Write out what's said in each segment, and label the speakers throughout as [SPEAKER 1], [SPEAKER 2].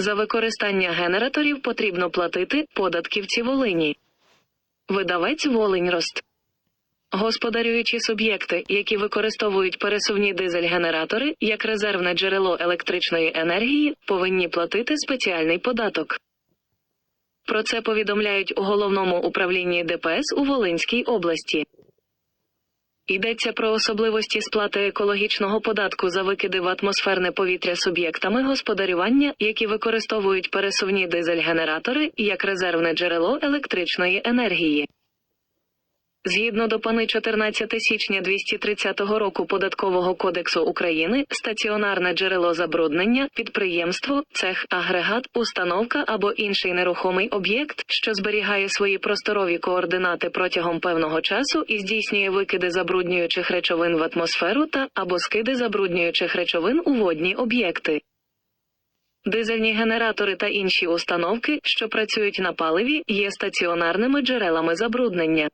[SPEAKER 1] За використання генераторів потрібно платити податківці Волині. Видавець Волиньрост. Господарюючі суб'єкти, які використовують пересувні дизель-генератори як резервне джерело електричної енергії, повинні платити спеціальний податок. Про це повідомляють у головному управлінні ДПС у Волинській області. Йдеться про особливості сплати екологічного податку за викиди в атмосферне повітря суб'єктами господарювання, які використовують пересувні дизель-генератори як резервне джерело електричної енергії. Згідно до пани 14 січня 230 року Податкового кодексу України, стаціонарне джерело забруднення, підприємство, цех, агрегат, установка або інший нерухомий об'єкт, що зберігає свої просторові координати протягом певного часу і здійснює викиди забруднюючих речовин в атмосферу та або скиди забруднюючих речовин у водні об'єкти. Дизельні генератори та інші установки, що працюють на паливі, є стаціонарними джерелами забруднення.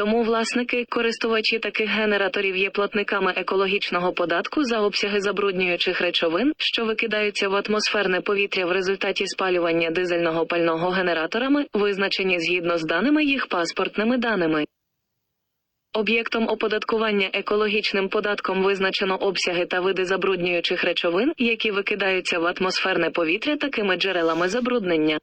[SPEAKER 1] Тому власники, користувачі таких генераторів є платниками екологічного податку за обсяги забруднюючих речовин, що викидаються в атмосферне повітря в результаті спалювання дизельного пального генераторами, визначені згідно з даними їх паспортними даними. Об'єктом оподаткування екологічним податком визначено обсяги та види забруднюючих речовин, які викидаються в атмосферне повітря такими джерелами забруднення.